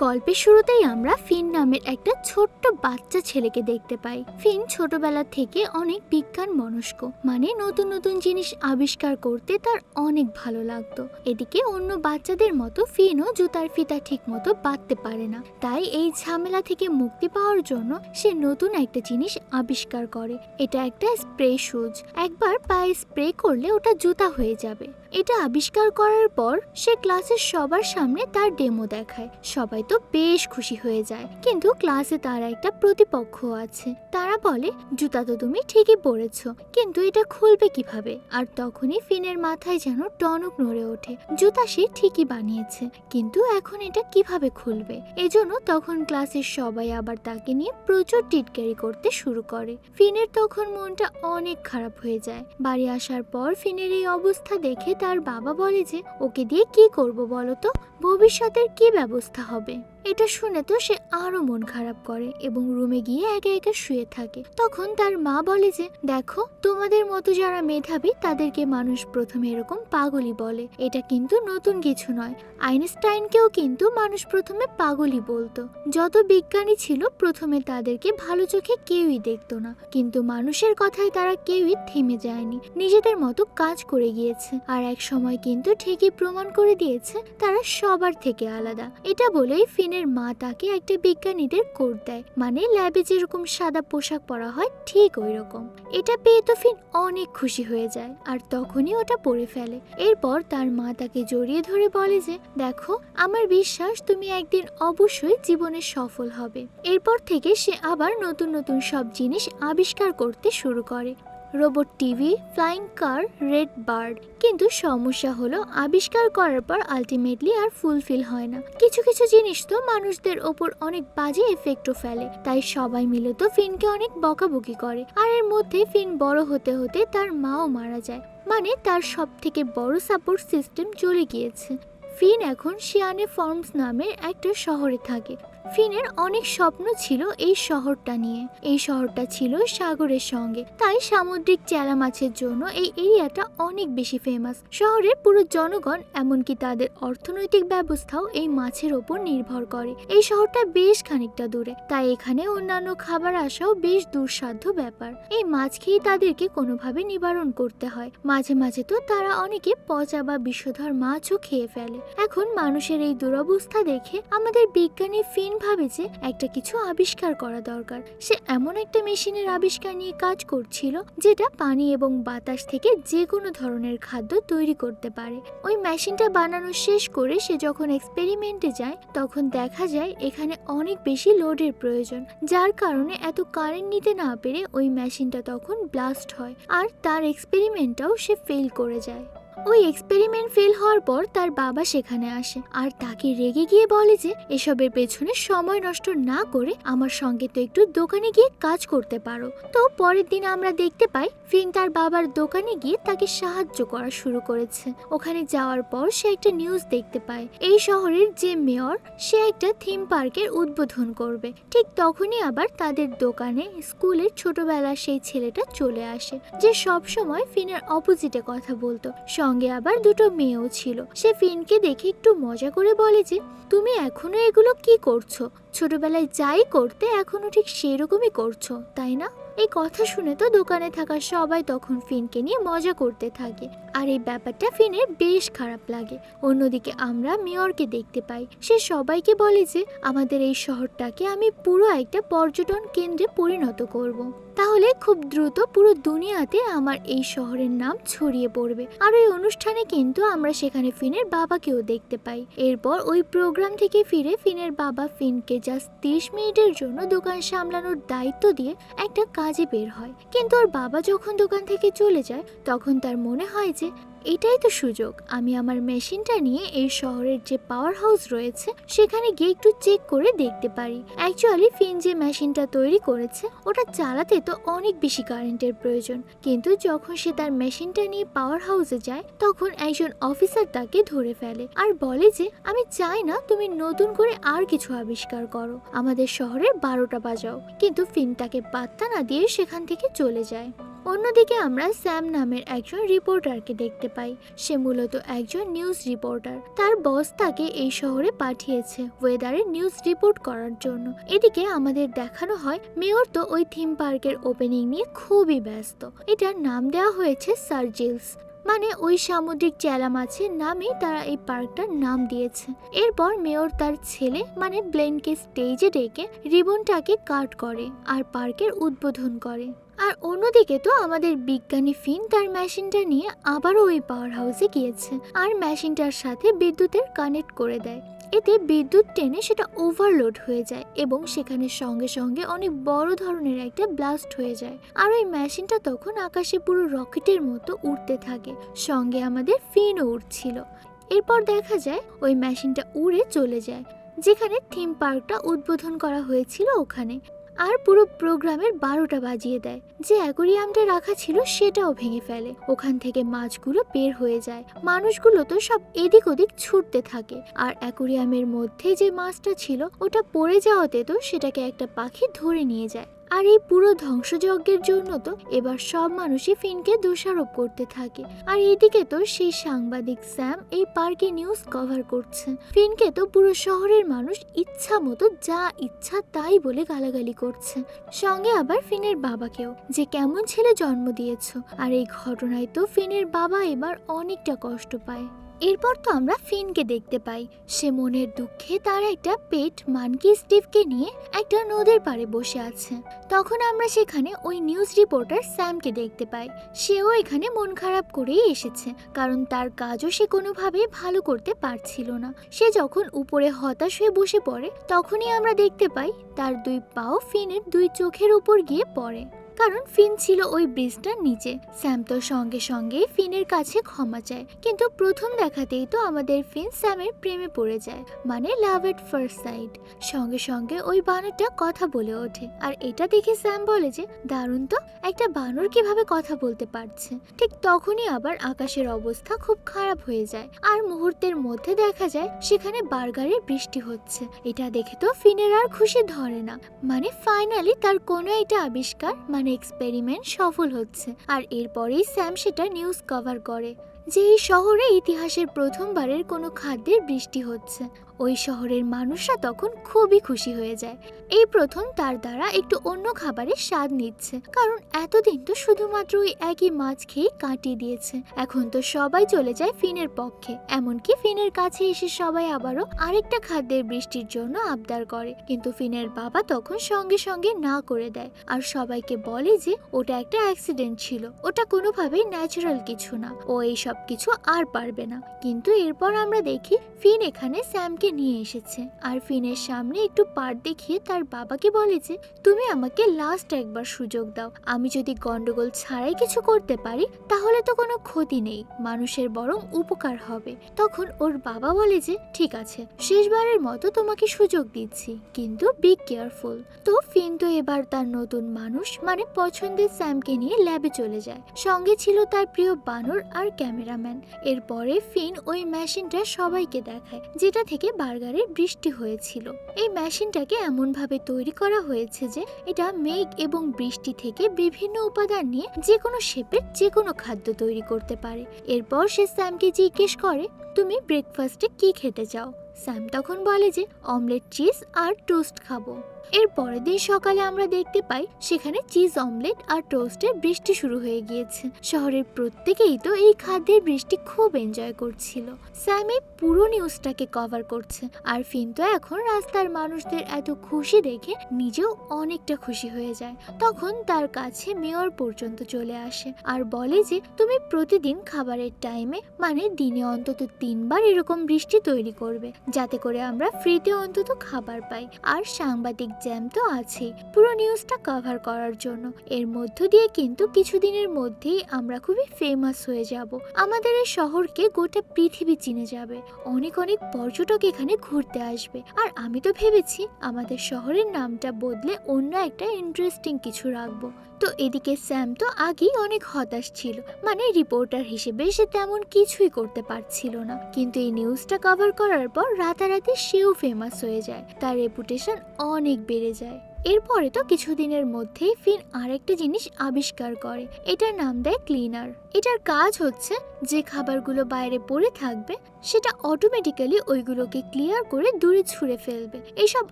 গল্পের শুরুতেই আমরা ফিন নামের একটা ছোট্ট বাচ্চা ছেলেকে দেখতে পাই। ফিন ছোটবেলা থেকে অনেক বিজ্ঞান মনস্ক মানে নতুন নতুন জিনিস আবিষ্কার করতে তার অনেক ভালো লাগতো। এদিকে অন্য বাচ্চাদের মতো ফিনও জুতার ফিতা ঠিক মতো বাঁধতে পারে না। তাই এই ঝামেলা থেকে মুক্তি পাওয়ার জন্য সে নতুন একটা জিনিস আবিষ্কার করে। এটা একটা স্প্রে শুজ একবার পায়ে স্প্রে করলে ওটা জুতা হয়ে যাবে। এটা আবিষ্কার করার পর সে ক্লাসের সবার সামনে তার ডেমো দেখায়। সবাই তো বেশ খুশি হয়ে যায়। কিন্তু ক্লাসে তার একটা প্রতিপক্ষ আছে। তারা বলে, জুতা তো তুমি ঠিকই পরেছ, কিন্তু এটা খুলবে কীভাবে? আর তখনই ফিনের মাথায় যেন টনক নড়ে ওঠে। জুতা সে ঠিকই বানিয়েছে, কিন্তু এখন এটা কীভাবে খুলবে? এজন্য তখন ক্লাসের সবাই আবার তাকে নিয়ে প্রচুর টিটকারি করতে শুরু করে। ফিনের তখন মনটা অনেক খারাপ হয়ে যায়। বাড়ি আসার পর ফিনের এই অবস্থা দেখে তার বাবা বলে যে ওকে দিয়ে কি করব বলো তো? ভবিষ্যতের কি ব্যবস্থা হবে? এটা শুনে তো সে আরও মন খারাপ করে এবং রুমে গিয়ে একে একে শুয়ে থাকে। তখন তার মা বলে যে, দেখো, তোমাদের মতো যারা মেধাবী, তাদেরকে মানুষ প্রথমে এরকম পাগলই বলে। এটা কিন্তু নতুন কিছু নয়। আইনস্টাইনকেও কিন্তু মানুষ প্রথমে পাগলই বলতো। যত বিজ্ঞানী ছিল, প্রথমে তাদেরকে ভালো চোখে কেউই দেখতো না। কিন্তু মানুষের কথায় তারা কেউই থেমে যায়নি। নিজেদের মতো কাজ করে গিয়েছে। আর এক সময় কিন্তু ঠিকই প্রমাণ করে দিয়েছে, তারা সবার থেকে আলাদা। এটা বলেই ফিনের মা তাকে একটা বিজ্ঞানীদের কোট দেয়। মানে ল্যাবে যেরকম সাদা পোশাক পরা হয়, ঠিক ওই রকম এটা পেয়ে তো ফিন অনেক খুশি হয়ে যায় আর তখনই ওটা পরে ফেলে। এরপর তার মা তাকে জড়িয়ে ধরে বলে যে, দেখো, আমার বিশ্বাস তুমি একদিন অবশ্যই জীবনে সফল হবে। এরপর থেকে সে আবার নতুন নতুন সব জিনিস আবিষ্কার করতে শুরু করে। Robot TV, flying car, red bird. কিন্তু সমস্যা হলো, আবিষ্কার করার পর আলটিমেটলি আর ফুলফিল হয় না। কিছু কিছু জিনিস তো মানুষদের ওপর অনেক বাজে এফেক্টও ফেলে। তাই সবাই মিলে তো ফিনকে অনেক বকাবকি করে। আর এর মধ্যে ফিন বড় হতে হতে তার মাও মারা যায়। মানে তার সব থেকে বড় সাপোর্ট সিস্টেম চলে গিয়েছে। ফিন এখন শিয়ানে ফর্মস নামের একটা শহরে থাকে। ফিনের অনেক স্বপ্ন ছিল এই শহরটা নিয়ে। এই শহরটা ছিল সাগরের সঙ্গে। তাই সামুদ্রিক চেলা মাছের জন্য এই এরিয়াটা অনেক বেশি ফেমাস শহরের পুরো জনগণ, এমনকি তাদের অর্থনৈতিক ব্যবস্থাও এই মাছের ওপর নির্ভর করে। এই শহরটা বেশ খানিকটা দূরে। তাই এখানে অন্যান্য খাবার আসাও বেশ দুঃসাধ্য ব্যাপার। এই মাছ খেয়ে তাদেরকে কোনোভাবে নিবারণ করতে হয়। মাঝে মাঝে তো তারা অনেকে পচা বা বিষধর মাছও খেয়ে ফেলে। এখন মানুষের এই দুরবস্থা দেখে আমাদের বিজ্ঞানী ফিন ভাবে যে একটা কিছু আবিষ্কার করা দরকার। সে এমন একটা মেশিনের আবিষ্কার নিয়ে কাজ করছিল, যেটা পানি এবং বাতাস থেকে যে কোনো ধরনের খাদ্য তৈরি করতে পারে। ওই মেশিনটা বানানো শেষ করে সে যখন এক্সপেরিমেন্টে যায়, তখন দেখা যায় এখানে অনেক বেশি লোডের প্রয়োজন, যার কারণে এত কারেন্ট নিতে না পেরে ওই মেশিনটা তখন ব্লাস্ট হয়, আর তার এক্সপেরিমেন্টটাও সে ফেল করে যায়। ওই এক্সপেরিমেন্ট ফেল হওয়ার পর তার বাবা সেখানে আসে আর তাকে রেগে গিয়ে বলে যে, এসবের পেছনে সময় নষ্ট না করে আমার সঙ্গে তো একটু দোকানে গিয়ে কাজ করতে পারো। তো পরের দিন আমরা দেখতে পাই, ফিন তার বাবার দোকানে গিয়ে তাকে সাহায্য করা শুরু করেছে। ওখানে যাওয়ার পর সে একটা নিউজ দেখতে পায়। এই শহরের যে মেয়র সে একটা থিম পার্কের উদ্বোধন করবে। ঠিক তখনই আবার তাদের দোকানে, স্কুলের ছোটবেলার সেই ছেলেটা চলে আসে, যে সব সময় ফিনের অপোজিটে কথা বলতো। সঙ্গে আবার দুটো মেয়েও ছিল। সে ফিনকে দেখে একটু মজা করে বলে যে, তুমি এখনও এগুলো কি করছ? ছোটবেলায় যাই করতে এখনও ঠিক সেরকমই করছ, তাই না? এই কথা শুনে তো দোকানে থাকা সবাই তখন ফিনকে নিয়ে মজা করতে থাকে। আর এই ব্যাপারটা ফিনের বেশ খারাপ লাগে। অন্যদিকে আমরা মেয়রকে দেখতে পাই। সে সবাইকে বলে যে, আমাদের এই শহরটাকে আমি পুরো একটা পর্যটন কেন্দ্রে পরিণত করব। তাহলে খুব দ্রুত পুরো দুনিয়াতে আমার এই শহরের নাম ছড়িয়ে পড়বে। আর ওই অনুষ্ঠানে কিন্তু আমরা সেখানে ফিনের বাবাকেও দেখতে পাই। এরপর ওই প্রোগ্রাম থেকে ফিরে ফিনের বাবা ফিনকে জাস্ট তিরিশ মিনিটের জন্য দোকান সামলানোর দায়িত্ব দিয়ে একটা কাজে বের হয়। কিন্তু ওর বাবা যখন দোকান থেকে চলে যায়, তখন তার মনে হয় যে এটাই তো সুযোগ। আমি আমার মেশিনটা নিয়ে এই শহরের যে পাওয়ার হাউস রয়েছে, সেখানে গিয়ে একটু চেক করে দেখতে পারি। অ্যাকচুয়ালি ফিন যে মেশিনটা তৈরি করেছে, ওটা চালাতে তো অনেক বেশি কারেন্টের প্রয়োজন। কিন্তু যখন সে তার মেশিনটা নিয়ে পাওয়ার হাউসে যায়, তখন একজন অফিসার তাকে ধরে ফেলে আর বলে যে, আমি চাই না তুমি নতুন করে আর কিছু আবিষ্কার করো। আমাদের শহরের বারোটা বাজাও। কিন্তু ফিন তাকে পাত্তা না দিয়ে সেখান থেকে চলে যায়। অন্যদিকে আমরা স্যাম নামের একজন রিপোর্টারকে দেখতে পাই। সে মূলত একজন নিউজ রিপোর্টার। তার বস তাকে এই শহরে পাঠিয়েছে ওয়েদারের নিউজ রিপোর্ট করার জন্য। এদিকে আমাদের দেখানো হয়, মেয়র তো ওই থিম পার্কের ওপেনিং নিয়ে খুবই ব্যস্ত। এটার নাম দেওয়া হয়েছে সার্জিলস। মানে ওই সামুদ্রিক চেলা মাছের নামে তারা এই পার্কটার নাম দিয়েছে। এরপর মেয়র তার ছেলে মানে ব্লেনকে স্টেজে ডেকে রিবনটাকে কাট করে আর পার্কের উদ্বোধন করে। আর অন্যদিকে তো আমাদের বিজ্ঞানী ফিন তার মেশিনটা নিয়ে আবারও ওই পাওয়ার হাউসে গিয়েছে আর মেশিনটার সাথে বিদ্যুতের কানেক্ট করে দেয়। এতে বিদ্যুৎ টেনে সেটা ওভারলোড হয়ে যায় এবং সেখানে সঙ্গে সঙ্গে অনেক বড় ধরনের একটা ব্লাস্ট হয়ে যায়। আর ওই মেশিনটা তখন আকাশে পুরো রকেটের মতো উড়তে থাকে। সঙ্গে আমাদের ফিনও উঠছিল এরপর দেখা যায় ওই মেশিনটা উড়ে চলে যায়। যেখানে থিম পার্কটা উদ্বোধন করা হয়েছিল ওখানে। আর পুরো প্রোগ্রামের বারোটা বাজিয়ে দেয়। যে অ্যাকোরিয়ামটা রাখা ছিল সেটাও ভেঙে ফেলে। ওখান থেকে মাছগুলো বের হয়ে যায়। মানুষগুলো তো সব এদিক ওদিক ছুটতে থাকে। আর অ্যাকোরিয়ামের মধ্যে যে মাছটা ছিল, ওটা পড়ে যাওয়াতে তো সেটাকে একটা পাখি ধরে নিয়ে যায়। আর এই পুরো ধ্বংসযজ্ঞের জন্য তো এবার সব মানুষই ফিনকে দোষারোপ করতে থাকে। আর এদিকে তো সেই সাংবাদিক স্যাম এই পার্কে নিউজ কভার করছে। ফিনকে তো পুরো শহরের মানুষ ইচ্ছা মতো যা ইচ্ছা তাই বলে গালাগালি করছে। সঙ্গে আবার ফিনের বাবাকেও, যে কেমন ছেলে জন্ম দিয়েছ। আর এই ঘটনায় তো ফিনের বাবা এবার অনেকটা কষ্ট পায়। এরপর তো আমরা ফিনকে দেখতে পাই। সে মনের দুঃখে তার একটা পেট মানকি স্টিভকে নিয়ে একটা নদীর পাড়ে বসে আছে। তখন আমরা সেখানে ওই নিউজ রিপোর্টার স্যামকে দেখতে পাই। সেও এখানে মন খারাপ করেই এসেছে, কারণ তার কাজও সে কোনোভাবেই ভালো করতে পারছিল না। সে যখন উপরে হতাশ হয়ে বসে পড়ে, তখনই আমরা দেখতে পাই, তার দুই পাও ফিনের দুই চোখের উপর গিয়ে পড়ে। কারণ ফিন ছিল ওই ব্রিজটার নিচে। স্যাম তো সঙ্গে সঙ্গে ফিনের কাছে ক্ষমা চায়, কিন্তু প্রথম দেখাতেই তো আমাদের ফিন স্যামের প্রেমে পড়ে যায় মানে লাভ এট ফার্স্ট সাইড সঙ্গে সঙ্গে ওই বানরটা কথা বলে ওঠে, আর এটা দেখে স্যাম বলে যে, দারুণ তো, একটা বানর কীভাবে কথা বলতে পারছে? ঠিক তখনই আবার আকাশের অবস্থা খুব খারাপ হয়ে যায়, আর মুহূর্তের মধ্যে দেখা যায় সেখানে বার্গারের বৃষ্টি হচ্ছে। এটা দেখে তো ফিনের আর খুশি ধরে না মানে ফাইনালি তার কোনো একটা আবিষ্কার মানে এক্সপেরিমেন্ট সফল হচ্ছে। আর এরপরেই স্যাম সেটা নিউজ কভার করে যে এই শহরে ইতিহাসের প্রথমবারের কোনো খাদ্যের বৃষ্টি হচ্ছে। ওই শহরের মানুষরা তখন খুবই খুশি হয়ে যায়। এই প্রথম তার দ্বারা একটু অন্য খাবারের স্বাদ নিচ্ছে, কারণ এতদিন তো শুধুমাত্র ওই একই মাছ খেয়ে কাটিয়ে দিয়েছে। এখন তো সবাই চলে যায় ফিনের পক্ষে, এমনকি ফিনের কাছে এসে সবাই আবারও আরেকটা খাদ্যের বৃষ্টির জন্য আবদার করে। কিন্তু ফিনের বাবা তখন সঙ্গে সঙ্গে না করে দেয়, আর সবাইকে বলে যে ওটা একটা অ্যাক্সিডেন্ট ছিল, ওটা কোনোভাবেই ন্যাচারাল কিছু না, ও এই সব কিছু আর পারবে না। কিন্তু এরপর আমরা দেখি ফিন এখানে স্যামকে নিয়ে এসেছে। আর ফিনের সামনে একটু পার দেখিয়ে তার বাবাকে বলে যে, তুমি আমাকে লাস্ট একবার সুযোগ দাও। আমি যদি গন্ডগোল ছাড়াই কিছু করতে পারি, তাহলে তো কোনো ক্ষতি নেই। মানুষের বরং উপকার হবে। তখন ওর বাবা বলে যে, ঠিক আছে, শেষবারের মতো তোমাকে সুযোগ দিচ্ছি, কিন্তু বি কেয়ারফুল তো ফিন তো এবার তার নতুন মানুষ মানে পছন্দের স্যামকে নিয়ে ল্যাবে চলে যায়। সঙ্গে ছিল তার প্রিয় বানর আর ক্যামেরাম্যান। এরপরে ফিন ওই মেশিনটা সবাইকে দেখায়, যেটা থেকে বার্গারের বৃষ্টি হয়েছিল। এই মেশিনটাকে এমনভাবে তৈরি করা হয়েছে যে এটা মেঘ এবং বৃষ্টি থেকে বিভিন্ন উপাদান নিয়ে যে কোনো শেপের যে কোনো খাদ্য তৈরি করতে পারে। এরপর সে স্যামকে জিজ্ঞেস করে, তুমি ব্রেকফাস্টে কি খেতে চাও? স্যাম তখন বলে যে, অমলেট চিজ আর টোস্ট খাব। এর পরের দিন সকালে আমরা দেখতে পাই সেখানে চিজ অমলেট আর টোস্টের বৃষ্টি শুরু হয়ে গিয়েছে। শহরের প্রত্যেকেই তো এই খাদ্যের বৃষ্টি খুব এনজয় করছিল। স্যাম পুরো নিউজটাকে কভার করছে আর ফিন তো এখন রাস্তার মানুষদের এত খুশি দেখে নিজেও অনেকটা খুশি হয়ে যায়। তখন তার কাছে মেয়র পর্যন্ত চলে আসে আর বলে যে, তুমি প্রতিদিন খাবারের টাইমে মানে দিনে অন্তত তিনবার এরকম বৃষ্টি তৈরি করবে, যাতে করে আমরা ফ্রিতে অন্তত খাবার পাই। আর সাংবাদিক জ্যাম তো আছে পুরো নিউজটা কভার করার জন্য। এর মধ্য দিয়ে কিন্তু কিছুদিনের মধ্যেই আমরা খুবই ফেমাস হয়ে যাব। আমাদের এই শহরকে গোটা পৃথিবী চিনে যাবে। অনেক অনেক পর্যটক এখানে ঘুরতে আসবে। আর আমি তো ভেবেছি আমাদের শহরের নামটা বদলে অন্য একটা ইন্টারেস্টিং কিছু রাখব। তো এদিকে স্যাম তো আগেই অনেক হতাশ ছিল। মানে রিপোর্টার হিসেবে সে তেমন কিছুই করতে পারছিল না। কিন্তু এই নিউজটা কভার করার পর রাতারাতি সেও ফেমাস হয়ে যায়। তার রেপুটেশন অনেক বেড়ে যায়। এরপরে তো কিছুদিনের মধ্যেই ফিন আরেকটা জিনিস আবিষ্কার করে। এটার নাম দেয় ক্লিনার এটার কাজ হচ্ছে, যে খাবারগুলো বাইরে পড়ে থাকবে, সেটা অটোমেটিক্যালি ওইগুলোকে ক্লিয়ার করে দূরে ছুঁড়ে ফেলবে। এইসব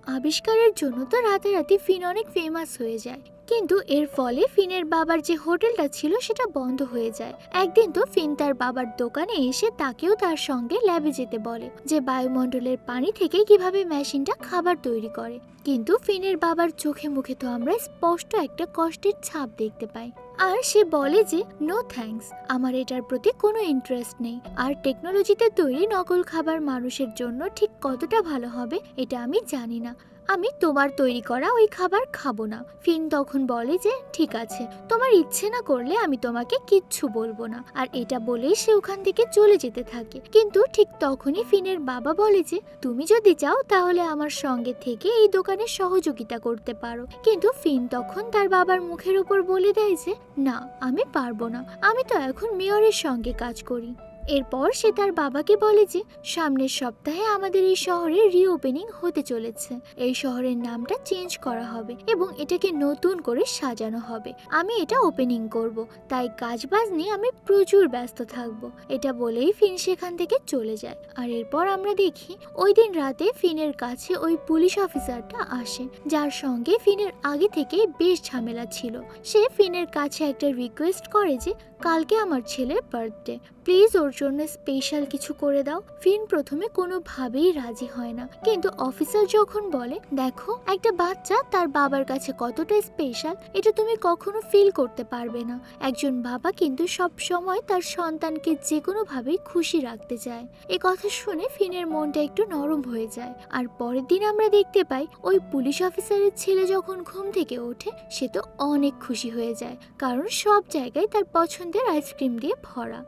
আবিষ্কারের জন্য তো রাতারাতি ফিন অনেক ফেমাস হয়ে যায়। কিন্তু এর ফলে ফিনের বাবার যে হোটেলটা ছিল সেটা বন্ধ হয়ে যায়। একদিন তো ফিন তার বাবার দোকানে এসে তাকেও তার সঙ্গে ল্যাবে যেতে বলে যে বায়ুমণ্ডলের পানি থেকে কীভাবে মেশিনটা খাবার তৈরি করে। কিন্তু ফিনের বাবার চোখে মুখে তো আমরা স্পষ্ট একটা কষ্টের ছাপ দেখতে পাই। আর সে বলে যে নো থ্যাঙ্কস আমার এটার প্রতি কোনো ইন্টারেস্ট নেই। আর টেকনোলজিতে তৈরি নকল খাবার মানুষের জন্য ঠিক কতটা ভালো হবে, এটা আমি জানি না। আমি তোমার তৈরি করা ওই খাবার খাব না। ফিন তখন বলে যে, ঠিক আছে, তোমার ইচ্ছে না করলে আমি তোমাকে কিচ্ছু বলব না। আর এটা বলেই সে ওখান থেকে চলে যেতে থাকে। কিন্তু ঠিক তখনই ফিনের বাবা বলে যে, তুমি যদি চাও তাহলে আমার সঙ্গে থেকে এই দোকানে সহযোগিতা করতে পারো। কিন্তু ফিন তখন তার বাবার মুখের উপর বলে দেয় যে, না, আমি পারব না। আমি তো এখন মেয়রের সঙ্গে কাজ করি। এরপর সে তার বাবাকে বলে যে, সামনের সপ্তাহে আমাদের এই শহরে রিওপেনিং হতে চলেছে। এই শহরের নামটা চেঞ্জ করা হবে এবং এটাকে নতুন করে সাজানো হবে। আমি এটা ওপেনিং করব। তাই কাজবাজ নিয়ে আমি প্রচুর ব্যস্ত থাকব। এটা বলেই ফিন সেখান থেকে চলে যায়। আর এরপর আমরা দেখি, ওই দিন রাতে ফিনের কাছে ওই পুলিশ অফিসারটা আসে, যার সঙ্গে ফিনের আগে থেকেই বেশ ঝামেলা ছিল। সে ফিনের কাছে একটা রিকোয়েস্ট করে যে, কালকে আমার ছেলের বার্থডে প্লিজ ওর জন্য স্পেশাল কিছু করে দাও। ফিন প্রথমে কোনোভাবেই রাজি হয় না। কিন্তু অফিসার যখন বলে, দেখো, একটা বাচ্চা, তার বাবার কাছে কতটা স্পেশাল এটা তুমি কখনো ফিল করতে পারবে না। একজন বাবা কিন্তু সব সময় তার সন্তানকে যে কোনোভাবেই খুশি রাখতে চায়। এ কথা শুনে ফিনের মনটা একটু নরম হয়ে যায়। আর পরের দিন আমরা দেখতে পাই, ওই পুলিশ অফিসারের ছেলে যখন ঘুম থেকে ওঠে, সে তো অনেক খুশি হয়ে যায়। কারণ সব জায়গায় তার পছন্দের আইসক্রিম দিয়ে ভরা।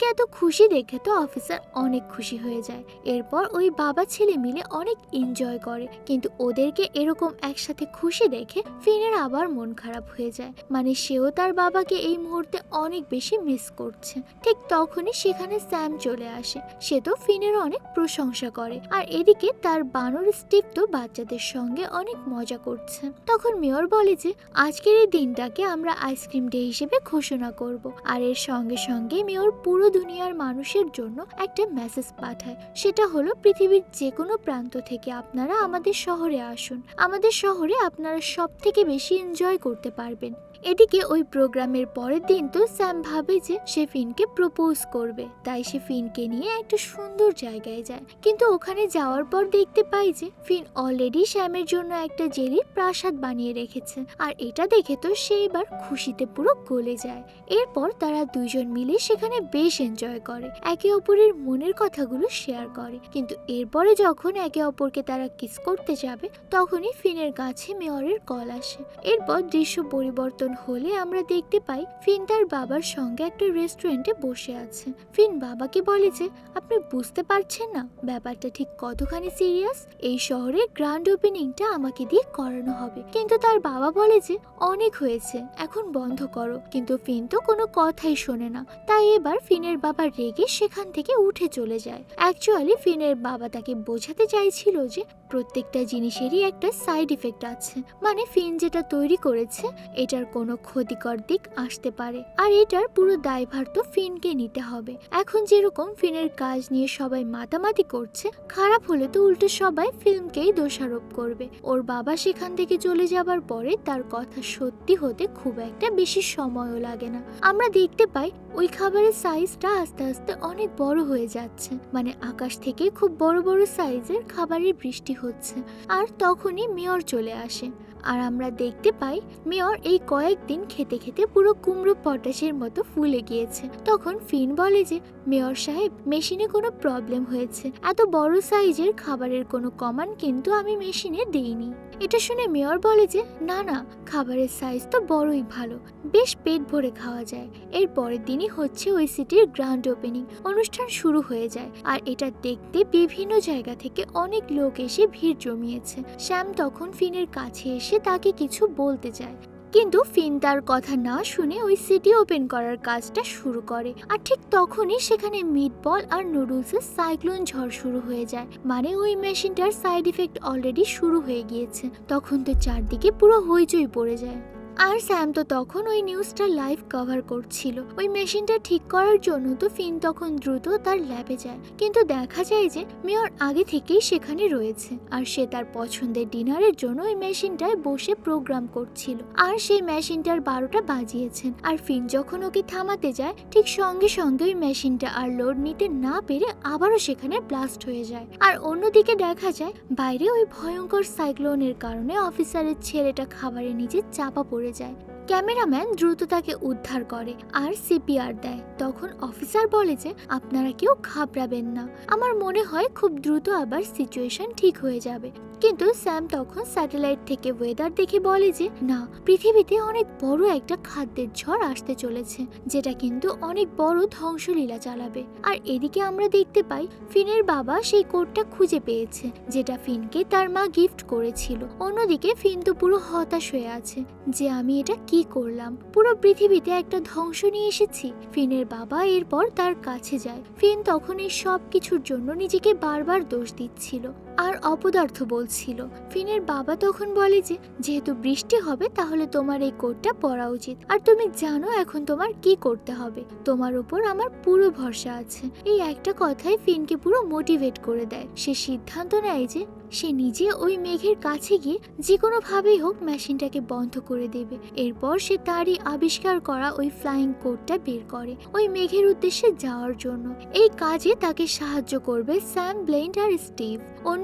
ছেলেকে এত খুশি দেখে তো অফিসার অনেক খুশি হয়ে যায়। এরপর ওই বাবা ছেলে মিলে অনেক এনজয় করে। কিন্তু ওদেরকে এরকম একসাথে খুশি দেখে ফিনের আবার মন খারাপ হয়ে যায়। মানে সেও তার বাবাকে এই মুহূর্তে অনেক বেশি মিস করছে। ঠিক তখনই সেখানে স্যাম চলে আসে। সে তো ফিনের অনেক প্রশংসা করে। আর এদিকে তার বানর স্টিভ তো বাচ্চাদের সঙ্গে অনেক মজা করছে। তখন মেয়র বলে যে, আজকের এই দিনটাকে আমরা আইসক্রিম ডে হিসেবে ঘোষণা করব। আর এর সঙ্গে সঙ্গে মেয়র পুরো দুনিয়ার মানুষের জন্য একটা মেসেজ পাঠায়। সেটা হলো, পৃথিবীর যে কোনো প্রান্ত থেকে আপনারা আমাদের শহরে আসুন। আমাদের শহরে আপনারা সব থেকে বেশি এনজয় করতে পারবেন। এদিকে ওই প্রোগ্রামের পরের দিন তো স্যাম ভাবে যে সে ফিনকে প্রপোজ করবে। তাই সে ফিনকে নিয়ে একটা সুন্দর জায়গায় যায়। কিন্তু ওখানে যাওয়ার পর দেখতে পাই যে ফিন অলরেডি শ্যামের জন্য একটা জেলির প্রাসাদ বানিয়ে রেখেছে। আর এটা দেখে তো সে এবার খুশিতে পুরো গলে যায়। এরপর তারা দুইজন মিলে সেখানে বেশ এনজয় করে। একে অপরের মনের কথাগুলো শেয়ার করে। কিন্তু এরপরে যখন একে অপরকে তারা কিস করতে যাবে, তখনই ফিনের কাছে মেয়রের কল আসে। এরপর দৃশ্য পরিবর্তন হলে আমরা দেখতে পাই ফিন তার বাবার সঙ্গে একটা রেস্টুরেন্টে বসে আছে। ফিন বাবাকে বলে যে, আপনি বুঝতে পারছেন না, ব্যাপারটা ঠিক কতখানি সিরিয়াস? এই শহরে গ্র্যান্ড ওপেনিংটা আমাকে দিয়ে করানো হবে। কিন্তু তার বাবা বলে যে, অনেক হয়েছে, এখন বন্ধ করো। কিন্তু ফিন তো কোনো কথাই শোনে না। তাই এবার ফিনের বাবা রেগে সেখান থেকে উঠে চলে যায়। অ্যাকচুয়ালি ফিনের বাবা তাকে বোঝাতে চাইছিল যে প্রত্যেকটা জিনিসেরই একটা সাইড ইফেক্ট আছে। মানে ফিন যেটা তৈরি করেছে, এটার কোনো ক্ষতিকর দিক আসতে পারে। আর এটার পুরো দায়ভার তো ফিনকে নিতে হবে। এখন যেরকম ফিনের কাজ নিয়ে সবাই মাতামাতি করছে, খারাপ হলে তো উল্টো সবাই ফিল্মকেই দোষারোপ করবে। ওর বাবা সেখান থেকে চলে যাবার পরে তার কথা সত্যি হতে খুব একটা বেশি সময়ও লাগে না। আমরা দেখতে পাই, ওই খাবারের সাইজটা আস্তে আস্তে অনেক বড় হয়ে যাচ্ছে। মানে আকাশ থেকে খুব বড় বড় সাইজের খাবারের বৃষ্টি হচ্ছে। আর তখনই মেয়র চলে আসে। আর আমরা দেখতে পাই, মেয়র এই কয়েকদিন খেতে খেতে পুরো কুমড়ো পটাশের মতো ফুলে গিয়েছে। তখন ফিন বলে যে, মেয়র সাহেব, মেশিনে কোনো প্রবলেম হয়েছে। এত বড় সাইজের খাবারের কোনো কমান কিন্তু আমি মেশিনে দেইনি। এটা শুনে মেয়র বলে যে, না না, খাবারের সাইজ তো বড়ই ভালো। বেশ পেট ভরে খাওয়া যায়। এর পরের দিনই হচ্ছে ওই সিটির গ্র্যান্ড ওপেনিং অনুষ্ঠান শুরু হয়ে যায়। আর এটা দেখতে বিভিন্ন জায়গা থেকে অনেক লোক এসে ভিড় জমিয়েছে। শ্যাম তখন ফিনের কাছে এসে তাকে কিছু বলতে চায়। কিন্তু ফিন তার কথা না শুনে ওই সিটি ওপেন করার কাজটা শুরু করে। আর ঠিক তখনই সেখানে মিটবল আর নুডলসের সাইক্লোন ঝড় শুরু হয়ে যায়। মানে ওই মেশিনটার সাইড ইফেক্ট অলরেডি শুরু হয়ে গিয়েছে। তখন তো চারদিকে পুরো হইচই পড়ে যায়। আর স্যাম তো তখন ওই নিউজটা লাইভ কভার করছিল। ওই মেশিনটা ঠিক করার জন্য তো ফিন তখন দ্রুত তার ল্যাবে যায়। কিন্তু দেখা যায় যে মেয়র আগে থেকেই সেখানে রয়েছে। আর সে তার পছন্দের ডিনারের জন্য ওই মেশিনটায় বসে প্রোগ্রাম করছিল। আর সেই মেশিনটার বারোটা বাজিয়েছেন। আর ফিন যখন ওকে থামাতে যায়, ঠিক সঙ্গে সঙ্গে ওই মেশিনটা আর লোড নিতে না পেরে আবারও সেখানে ব্লাস্ট হয়ে যায়। আর অন্যদিকে দেখা যায়, বাইরে ওই ভয়ঙ্কর সাইক্লোনের কারণে অফিসারের ছেলেটা খাবারের নিচে চাপা পড়ে যায় ক্যামেরাম্যান দ্রুত তাকে উদ্ধার করে আর সিপিআর দেয়। তখন অফিসার বলে যে, আপনারা কেউ ঘাবড়াবেন না। আমার মনে হয় খুব দ্রুত আবার সিচুয়েশন ঠিক হয়ে যাবে। কিন্তু স্যাম তখন স্যাটেলাইট থেকে ওয়েদার দেখে বলে যে, না, পৃথিবীতে অনেক বড় একটা খাদ্যের ঝড় আসতে চলেছে, যেটা কিন্তু অনেক বড় ধ্বংসলীলা চালাবে। আর এদিকে আমরা দেখতে পাই, ফিনের বাবা সেই কোডটা খুঁজে পেয়েছে, যেটা ফিনকে তার মা গিফট করেছিল। অন্যদিকে ফিন তো পুরো হতাশ হয়ে আছে যে, আমি এটা কি করলাম। পুরো পৃথিবীতে একটা ধ্বংস নিয়ে এসেছি। ফিনের বাবা এরপর তার কাছে যায়। ফিন তখন এই সব কিছুর জন্য নিজেকে বারবার দোষ দিচ্ছিল। আর অপদার্থ বলছিল। ফিনের বাবা তখন বলে যে, যেহেতু বৃষ্টি হবে, তাহলে তোমার এই কোটটা পরা উচিত। আর তুমি জানো এখন তোমার কি করতে হবে। তোমার উপর আমার পুরো ভরসা আছে। এই একটা কথাই ফিনকে পুরো মোটিভেট করে দেয়। সে সিদ্ধান্ত নেয় যে, সে নিজে ওই মেঘের কাছে গিয়ে যে কোনো ভাবেই হোক মেশিনটাকে বন্ধ করে দেবে। এরপর সে তারই আবিষ্কার করা ওই ফ্লাইং কোডটা বের করে ওই মেঘের উদ্দেশ্যে যাওয়ার জন্য। এই কাজে তাকে সাহায্য করবে স্যাম ব্লেন্ড আর স্টিভ।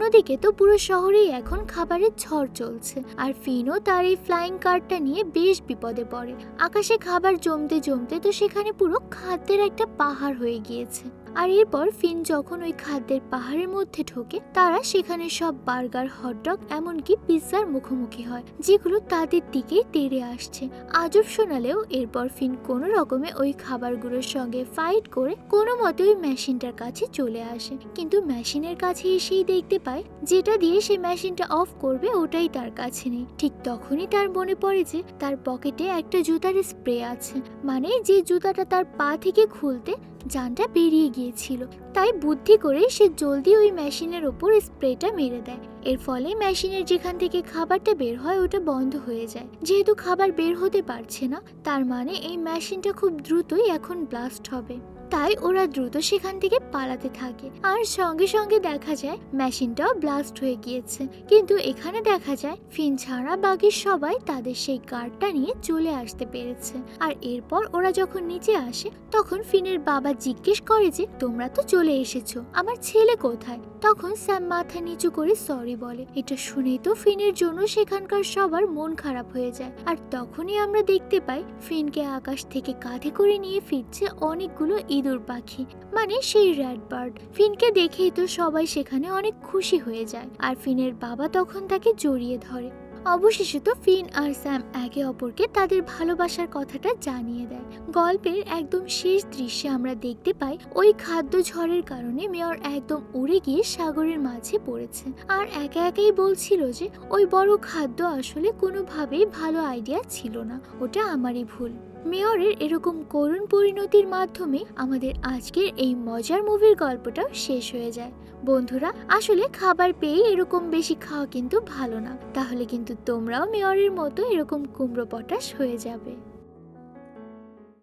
অন্যদিকে তো পুরো শহরেই এখন খাবারের ঝড় চলছে। আর ফিনও তার এই ফ্লাইং কারটা নিয়ে বেশ বিপদে পড়ে। আকাশে খাবার জমতে জমতে তো সেখানে পুরো খাদ্যের একটা পাহাড় হয়ে গিয়েছে। আর এরপর ফিন যখন ওই খাদ্যের পাহাড়ের মধ্যে ঢোকে, তারা সেখানে সব বার্গার, হটডগ, এমনকি পিৎজার মুখোমুখি হয়, যেগুলো তাদের দিকেই তেড়ে আসছে। আজব শোনালেও এরপর ফিন কোনো রকমে ওই খাবারগুলোর সঙ্গে ফাইট করে কোনো মতে ওই মেশিনটার কাছে চলে আসে। কিন্তু মেশিনের কাছে এসেই দেখতে পায়, যেটা দিয়ে সে মেশিনটা অফ করবে ওটাই তার কাছে নেই। ঠিক তখনই তার মনে পড়ে যে তার পকেটে একটা জুতার স্প্রে আছে। মানে যে জুতাটা তার পা থেকে খুলতে যানটা বেরিয়ে গিয়েছিল। তাই বুদ্ধি করে সে জলদি ওই মেশিনের ওপর স্প্রেটা মেরে দেয়। এর ফলে মেশিনের যেখান থেকে খাবারটা বের হয়, ওটা বন্ধ হয়ে যায়। যেহেতু খাবার বের হতে পারছে না, তার মানে এই মেশিনটা খুব দ্রুতই এখন ব্লাস্ট হবে। তাই ওরা দ্রুত সেখান থেকে পালাতে থাকে। আর সঙ্গে সঙ্গে দেখা যায়, মেশিনটাও ব্লাস্ট হয়ে গিয়েছে। কিন্তু এখানে দেখা যায়, ফিন ছাড়া বাকি সবাই তাদের সেই কার্ডটা নিয়ে চলে আসতে পেরেছে। আর এরপর ওরা যখন নিচে আসে, তখন ফিনের বাবা জিজ্ঞেস করে যে, তোমরা তো চলে এসেছ, আমার ছেলে কোথায়? তখন স্যাম মাথা নিচু করে সরি বলে। এটা শুনেই তো ফিনের জন্য সেখানকার সবার মন খারাপ হয়ে যায়। আর তখনই আমরা দেখতে পাই, ফিনকে আকাশ থেকে কাঁধে করে নিয়ে ফিরছে অনেকগুলো ইঁদুর পাখি মানে সেই র্যাড বার্ড। ফিনকে দেখেই তো সবাই সেখানে অনেক খুশি হয়ে যায়। আর ফিনের বাবা তখন তাকে জড়িয়ে ধরে। অবশেষে তো ফিন আর স্যাম একে অপরকে তাদের ভালোবাসার কথাটা জানিয়ে দেয়। গল্পের একদম শেষ দৃশ্যে আমরা দেখতে পাই, ওই খাদ্য ঝড়ের কারণে মেয়র একদম উড়ে গিয়ে সাগরের মাঝে পড়েছে। আর একা একাই বলছিল যে, ওই বড় খাদ্য আসলে কোনোভাবেই ভালো আইডিয়া ছিল না। ওটা আমারই ভুল। মেয়রের এরকম করুণ পরিণতির মাধ্যমে আমাদের আজকের এই মজার মুভির গল্পটাও শেষ হয়ে যায়। বন্ধুরা, আসলে খাবার পেয়ে এরকম বেশি খাওয়া কিন্তু ভালো না। তাহলে কিন্তু তোমরাও মেয়রের মতো এরকম কুমড়ো পটাশ হয়ে যাবে।